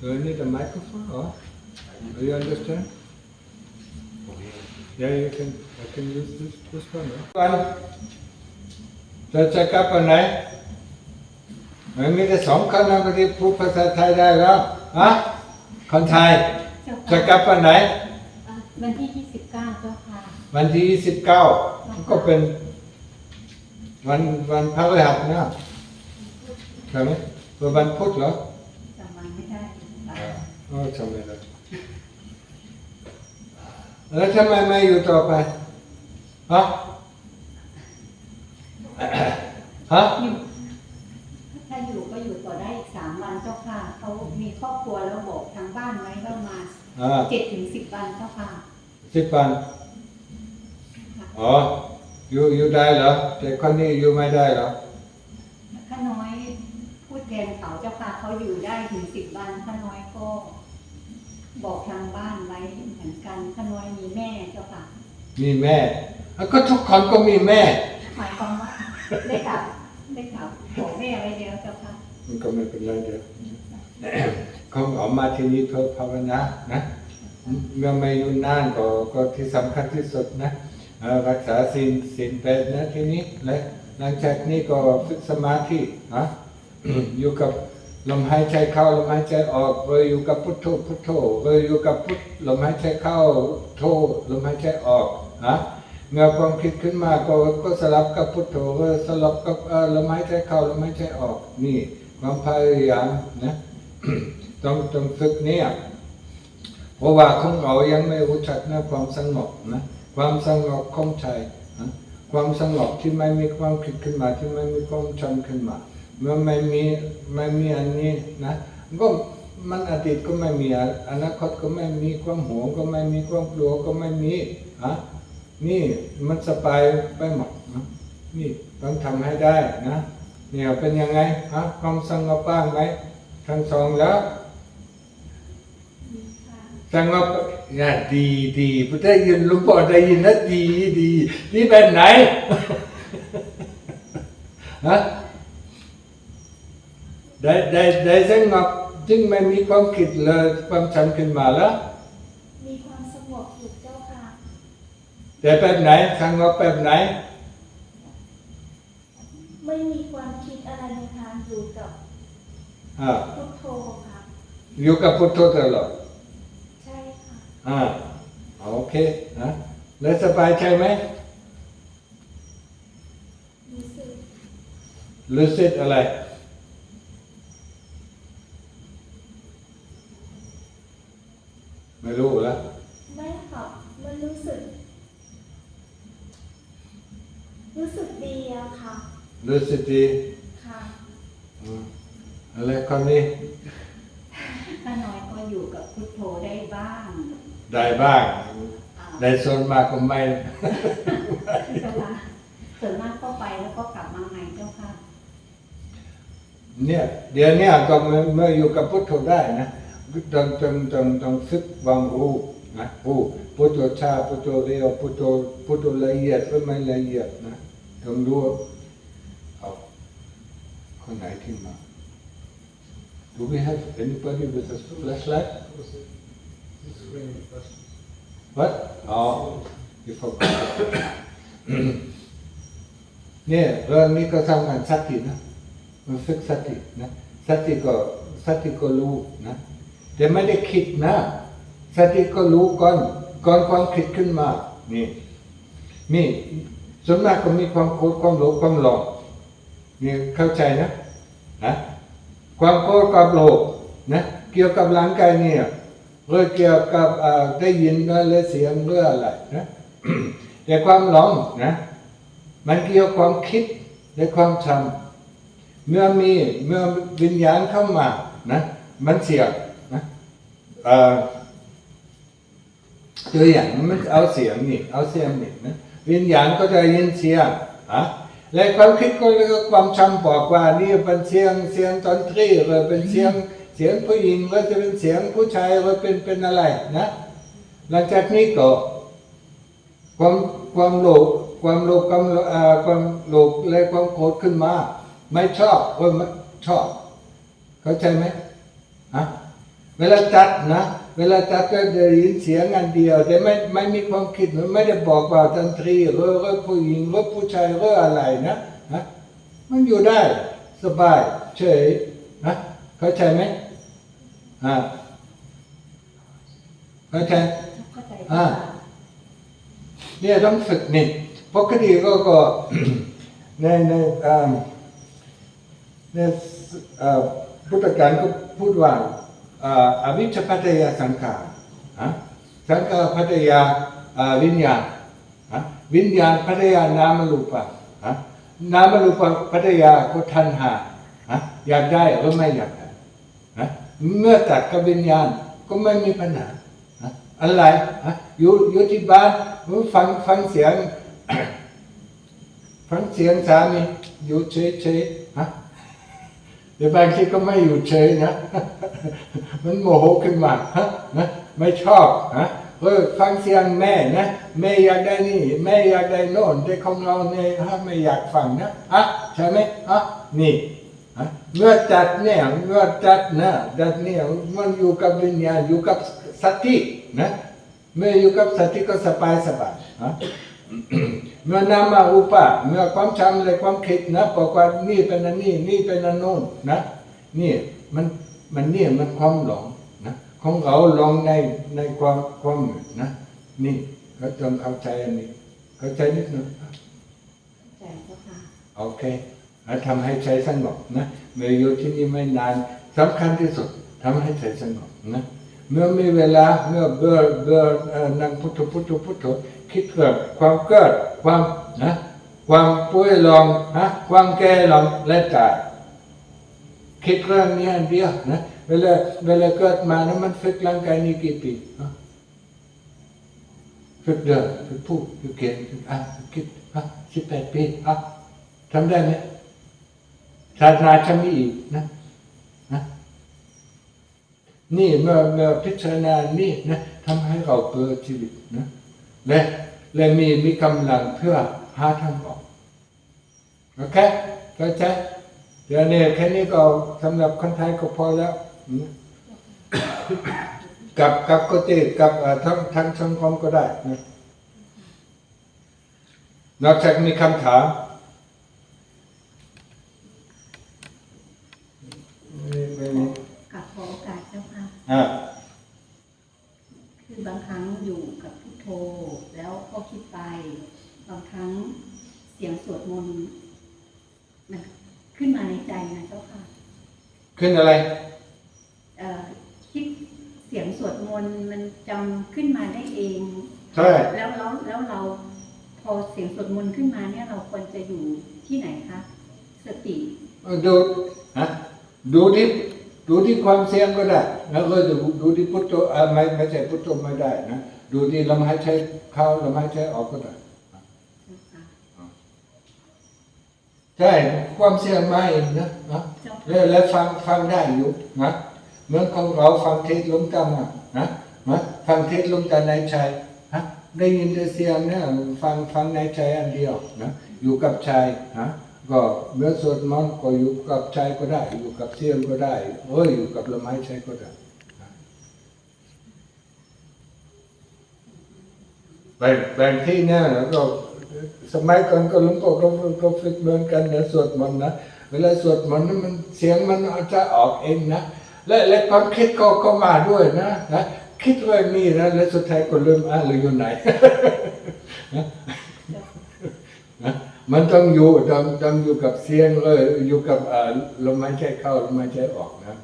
Do I need a microphone or? Do you understand? Yeah, you can, I can use this, this one, right? One. จะจะกลับวันไหนมันมีแต่สองคนนะที่พูดภาษาไทยได้แล้วฮะคนไทยเจ้าจะค่ะกลับวันไหนอะวันที่ยี่สิบเก้าเจ้าค่ะ วันที่ยี่สิบเก้าก็เป็น วันวันพฤหัสนะใช่ไหมเป็นวันพุธเหรอจำวันไม่ ได้อ๋อจำไม่ได้แล้วทำไมไม่อยู่ต่อไปฮะฮะอยู่ถ้าอยู่ก็อยู่ต่อได้อีกสามวันเจ้าค่ะเขามีครอบครัวแล้วบอกทางบ้านไว้ว่ามาอ่าเจ็ดถึงสิบวันเจ้าค่ะสิบวันอ๋ออยู่อยู่ได้เหรอแต่คนนี้อยู่ไม่ได้เหรอข้าน้อยพูด แทนเขาเจ้าค่ะเขาอยู่ได้ถึงสิบวันข้าน้อยก็บอกทางบ้านไว้เหมือนกันข้าน้อยมีแม่เจ้าค่ะมีแม่ แล้วก็ทุกคนก็มีแม่ หมายความว่าได้กลับได้กลับบอกแม่ไว้แล้วเจ้าค่ะมันก็ไม่เป็นไรเดี๋ยวคงออกมาที่นี่เพื่อภาวนานะเมื่อไม่อยู่นานก็ก็ที่สำคัญที่สุดนะเอ่อรักษาศีลศีลแปดนะที่นี้และหลังจากนี้ก็ฝึกสมาธินะ อยู่กับลมหายใจเข้าลมหายใจออกเวลอยู่กับพุทโธพุทโธเวลอยู่กับพุทลมหายใจเข้าโธลมหายใจออกนะเมื่อความคิดขึ้นมาก็ก็สลับกับพุทโธเออสลับกับลมหายใจเข้าลมหายใจออกนี่ความพยายามนะต้องต้องฝึกเนี่ยเพราะว่าของเรายังไม่รู้จักนะความสงบนะความสงบของใจนะความสงบที่ไม่มีความคิดขึ้นมาที่ไม่มีความจำขึ้นมา มื่อไม่มีไม่มีอันนี้นะก็มันอดีตก็ไม่มีอนาคตก็ไม่มีความหวงก็ไม่มีความกลัวก็ไม่มีฮะนี่มันสบายไปหมดนะนี่ต้องทำให้ได้นะเนี่ยเป็นยังไงฮะความสงบบ้างไหมทั้งสองแล้วสงบอย่าดีดีพุทธยินลุงพ่อได้ยินนะดีดีดีแบบไหนฮะ ได้ได้ได้สงบจึงไม่มีความคิดเลยความจำขึ้นมาแล้ว มีความสงบอยู่เจ้าค่ะ แต่แบบไหนสงบแบบไหน ไม่มีความคิดอะไรในทางอยู่กับอ่าพุทโธค่ะอยู่กับพุทโธตลอดใช่ค่ะอ่าโอเคนะแล้วสบายใจไหมรู้สึกรู้สึกอะไร ไม่รู้แล้ว ไม่ค่ะมันรู้สึก รู้สึกดีอะค่ะ รู้สึกดีค่ะอืมอะไรคนนี้ข้าน้อยก็อยู่กับพุทโธได้บ้าง ได้บ้างอ่าได้ส่วนมากก็ไม่เจ้าค่ะส่วนมากก็ไปแล้วก็กลับมาใหม่เจ้าค่ะ เนี่ย เดี๋ยวเนี้ก็เมื่อเมื่ออยู่กับพุทโธได้นะต้องต้องต้องต้องฝึกความรู้นะรู้พุทโธช้าพุทโธเร็วพุทโธพุทโธละเอียดหรือไม่ละเอียดนะต้องรู้เอา คนไหนที่มา Do we have anybody with a flashlight? What? Oh, you forgot. เนี่ยเรื่องนี้ก็ทำงานสตินะมันฝึกสตินะสติก็สติก็รู้นะแต่ไม่ได้คิดนะสติก็รู้ก่อนก่อนความคิดขึ้นมานี่นี่ส่วนมากก็มีความโกรธความโลภความหลง นี่เข้าใจนะนะความโกรธความโลภนะเกี่ยวกับร่างกายเนี่ยหรือเกี่ยวกับได้ยินหรือเสียงหรืออะไรนะแต่ความหลงนะมันเกี่ยวความคิดและความจำเมื่อมีเมื่อวิญญาณเข้ามานะมันเสียงนะเอ่อตัวอย่างมันเอาเสียงนี่เอาเสียงนี่นะวิญญาณก็จะยินเสียงอะ และความคิดก็เรียกว่าความจำบอกว่านี่เป็นเสียงเสียงดนตรีหรือเป็นเสียงเสียงผู้หญิงหรือจะเป็นเสียงผู้ชายหรือเป็นเป็นอะไรนะหลังจากนี้ก็ความความโลภความโลภความอ่อความโลภและความโกรธขึ้นมา ไม่ชอบเออไม่ชอบ เข้าใจไหมฮะเวลาจัดนะ เวลาจัดก็จะได้ยินเสียงอันเดียวแต่ไม่ไม่มีความคิดมันไม่ได้บอกว่าดนตรีหรือหรือผู้หญิงหรือผู้ชายหรืออะไรนะนะมันอยู่ได้สบายเฉยนะเข้าใจไหมอ่าเข้าใจเข้าใจอ่าเจ้าค่ะเนี่ยต้องฝึกนี่ปกติก็ก็ในในอ่าในอ่าพุทธการก็พูดว่า อวิชปัตยาสังขารสังขารปัตยาวิญญาณวิญญาณปัตยานามรูปะนามรูปะปัตยาก็ทันหาอยากได้หรือไม่อยากได้เมื่อตัดกับวิญญาณก็ไม่มีปัญหาอะไรอยู่อยู่ที่บ้านฟังฟังเสียงฟังเสียงสามีอยู่เฉยเฉยๆ ฮะเดี๋ยวบางทีก็ไม่อยู่เฉยนะ มันโมโหขึ้นมาฮะนะไม่ชอบฮะเออฟังเสียงแม่นะแม่อยากได้นี่ แม่อยากได้โน่นแต่ของเราเนี่ยฮะไม่อยากฟังนะฮะใช่ไหมฮะนี่ฮะเมื่อจัดเนี่ยเมื่อจัดนะจัดเนี่ยมันอยู่กับวิญญาณอยู่กับสตินะเมื่ออยู่กับสติก็สบายสบายฮะ เมื่อนามาอุปะเมื่อความจำและความคิดนะบอกว่านี่เป็นอันนี้นี่เป็นอันโน้นนะนี่มันมันเนี่ยมันความหลงนะของเราหลงในในความความมืดนะนี่ก็ต้องเข้าใจอันนี้เข้าใจนิดหนึงเข้าใจเจ้าค่ะโอเคแล้วทำให้ใจสงบนะเมื่ออยู่ที่นี่ไม่นานสำคัญที่สุดทำให้ใจสงบนะเมื่อมีเวลาเมื่อเบื่อเบื่อเอ่อนั่งพุทโธพุทโธพุทโธ คิดเกิดความเกิดความนะความป่วยลองนะความแก่ลองและตายคิดเรื่องนี้อันเดียวนะเวลาเวลาเกิดมานะมันฝึกร่างกายนี้กี่ปีฮะฝึกเดินฝึกพูดฝึกเขียนฝึกอ่านฝึกคิดฮะสิบแปดปีฮะทำได้ไหมศาสนาจะมีอีกนะนะนี่เมื่อเมื่อพิจารณานี่นะทำให้เราเปิดชีวิตนะและ และมีมีกำลังเพื่อหาทางออกโอเคเข้าใจเดี๋ยวนี้แค่นี้ก็สำหรับคนไทยก็พอแล้วนะกับกับก็ติกับเอ่อทั้งทั้งสังคมก็ได้นะนอกจากมีคำถามไม่ไม่มีกับขอโอกาสเจ้าค่ะอ่าคือบางครั้งอยู่กับพุทโธแล้วก็ คิดไปบางครั้งเสียงสวดมนต์มันขึ้นมาในใจนะเจ้าค่ะ ขึ้นอะไรเอ่อคิดเสียงสวดมนต์มันจำขึ้นมาได้เองใช่แล้วแล้วแล้วเราพอเสียงสวดมนต์ขึ้นมาเนี่ยเราควรจะอยู่ที่ไหนคะสติดูฮะดูที่ดูที่ความเสียงก็ได้ แล้วก็ดูดูที่พุทโธเอ่อไม่ไม่ใช่พุทโธไม่ได้นะ ดูที่ลมหายใจเข้าลมหายใจออกก็ได้ใช่ความเสียงมาเองนะนะเจ้าค่ะแล้วแล้วฟังฟังได้อยู่นะเหมือนของเราฟังเทศน์หลวงตามานะนะฟังเทศน์หลวงตาในใจฮะได้ยินแต่เสียงเนี่ยฟังฟังในใจอันเดียวนะอยู่กับใจนะก็เมื่อสวดมนต์ก็อยู่กับใจก็ได้ อยู่กับเสียงก็ได้เอ้ยอยู่กับลมหายใจก็ได้ แบ่งแบ่งที่เนี่ยก็สมัยก่อนก็หลวงพ่อก็ก็ฝึกเหมือนกันนะสวดมนต์นะเวลาสวดมนต์นั้นมันเสียงมันจะออกเองนะและและความคิดก็ก็มาด้วยนะนะคิดเรื่องนี้นะและสุดท้ายก็ลืมอะหรืออยู่ไหนนะมันต้องอยู่ต้องต้องอยู่กับเสียงเลยอยู่กับลมหายใจเข้าลมหายใจออกนะ